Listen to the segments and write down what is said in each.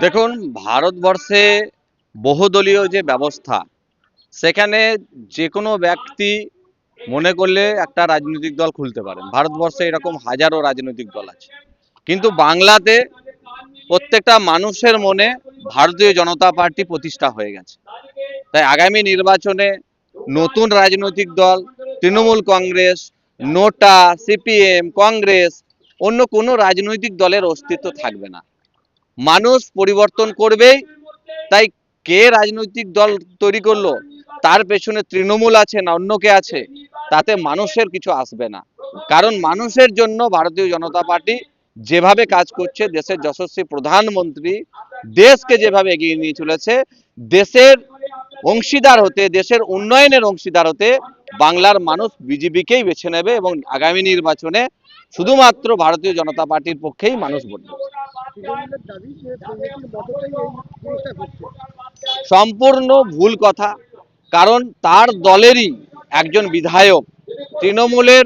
দেখুন, ভারতবর্ষে বহুদলীয় যে ব্যবস্থা, সেখানে যে কোনো ব্যক্তি মনে করলে একটা রাজনৈতিক দল খুলতে পারেন। ভারতবর্ষে এরকম হাজারো রাজনৈতিক দল আছে। কিন্তু বাংলাতে প্রত্যেকটা মানুষের মনে ভারতীয় জনতা পার্টি প্রতিষ্ঠা হয়ে গেছে। তাই আগামী নির্বাচনে নতুন রাজনৈতিক দল, তৃণমূল কংগ্রেস, নোটা, সিপিএম, কংগ্রেস, অন্য কোনো রাজনৈতিক দলের অস্তিত্ব থাকবে না। মানুষ পরিবর্তন করবেই তাই কে রাজনৈতিক দল তৈরি করল? তার পেছনে তৃণমূল আছে না অন্য কে আছে? তাতে মানুষের কিছু আসবে না। কারণ মানুষের জন্য ভারতীয় জনতা পার্টি যেভাবে কাজ করছে, দেশের যশস্বী প্রধানমন্ত্রী দেশকে যেভাবে এগিয়ে নিয়ে চলেছে, দেশের অংশীদার হতে, দেশের উন্নয়নের অংশীদার হতে বাংলার মানুষ বিজেপিকেই বেছে নেবে এবং আগামী নির্বাচনে শুধুমাত্র ভারতীয় জনতা পার্টির পক্ষেই মানুষ ভোট সম্পূর্ণ ভুল কথা, কারণ তার দলেরই একজন বিধায়ক তৃণমূলের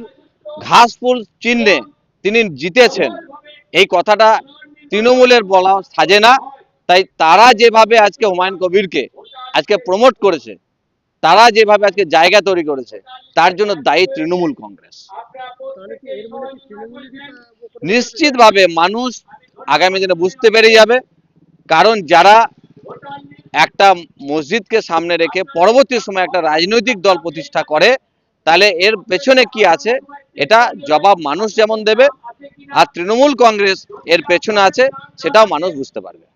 ঘাসফুল চিহ্নে তিনি জিতেছেন। এই কথাটা তৃণমূলের বলা সাজে না, তাই তারা যেভাবে আজকে হুমায়ুন কবিরকে আজকে প্রমোট করেছে তারা যেভাবে আজকে জায়গা তৈরি করেছে, তার জন্য দায়ী তৃণমূল কংগ্রেস। নিশ্চিতভাবে মানুষ আগামী দিনে বুঝতে পেরে যাবে, কারণ যারা একটা মসজিদকে সামনে রেখে পরবর্তী সময় একটা রাজনৈতিক দল প্রতিষ্ঠা করে, তাহলে এর পেছনে কি আছে? এটা জবাব মানুষ যেমন দেবে, আর তৃণমূল কংগ্রেস এর পেছনে আছে, সেটাও মানুষ বুঝতে পারবে।